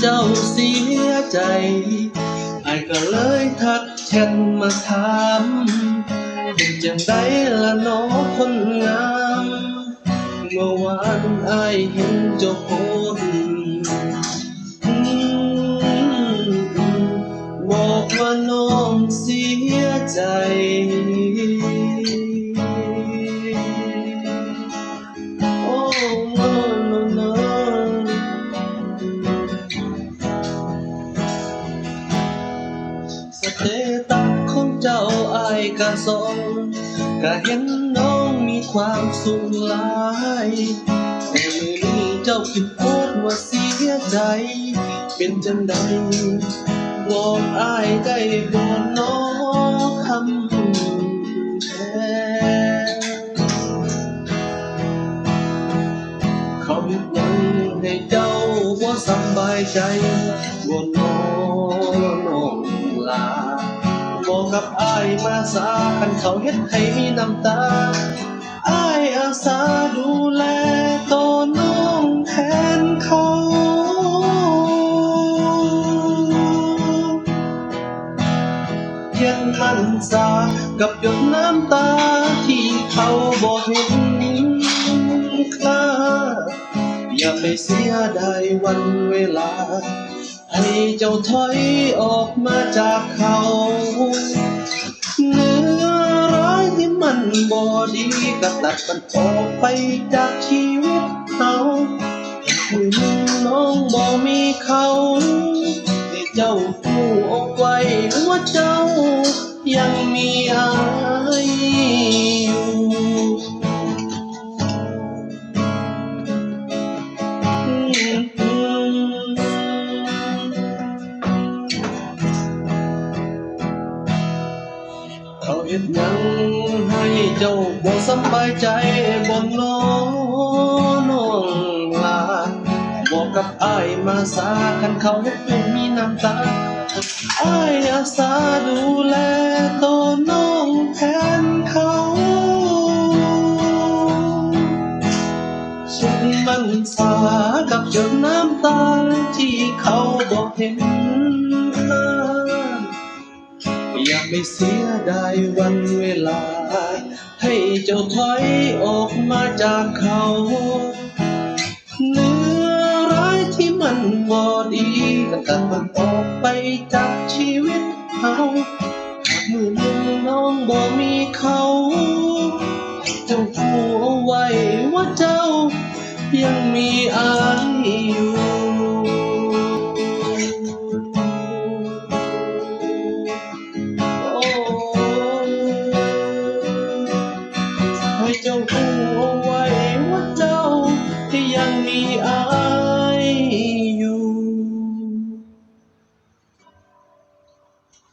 เจ้าเสียใจไอ้ก็เลยทักแชทมาถามเป็นจังไดละน้อคนงาม เมื่อวานไอ้เห็นเจ้าโกะสงก็เห็นน้องมีความสุขหลายแต่มือนี้เจ้าคิดโพสต์ว่าเสียใจ เป็นจังใดบอกอายได้บ่น้องคำแทนเขาเฮ็ดยังให้เจ้าบ่าสบายใจบ่นอน้ กับอ้ายมาสาคันเขาเฮ็ดให้มีน้ำตาอ้ายอาสาดูแลตัวน้องแทนเขายังมันสากับหยดน้ำตาที่เขาบอกเห็นค่าอย่าไปเสียดายวันเวลา ให้เจ้าถอยออกมาจากเขาเนื้อร้ายที่มันบอดีก็ตัดมันออกไปจากชีวิตเขาคืนงน้องบ่มีเขาให้เจ้าผู้เอาไว้ว่าเจ้ายังมีอายอยู่ เขาเฮ็ดยังให้เจ้าบ่สบายใจบ่น้อน้องลาบอกกับอ้ายมาสาคันเขาเฮ็ดให้มีน้ำตาอ้ายอาสาดูแลตัวน้องแทนเขาฉันมันสากับหยดน้ำตาที่เขาบอกเห็น อยาไม่เสียดายวันเวลา ให้เจ้าถอยออกมาจากเขาเนื้อร้ายที่มันบอดีก็ตัดมันออกไปจากชีวิตเขาหากมือหนึ่งน้องบ่มีเขาเจ้าผู้เอาไว้ว่าเจ้ายังมีอายอยู่ ใ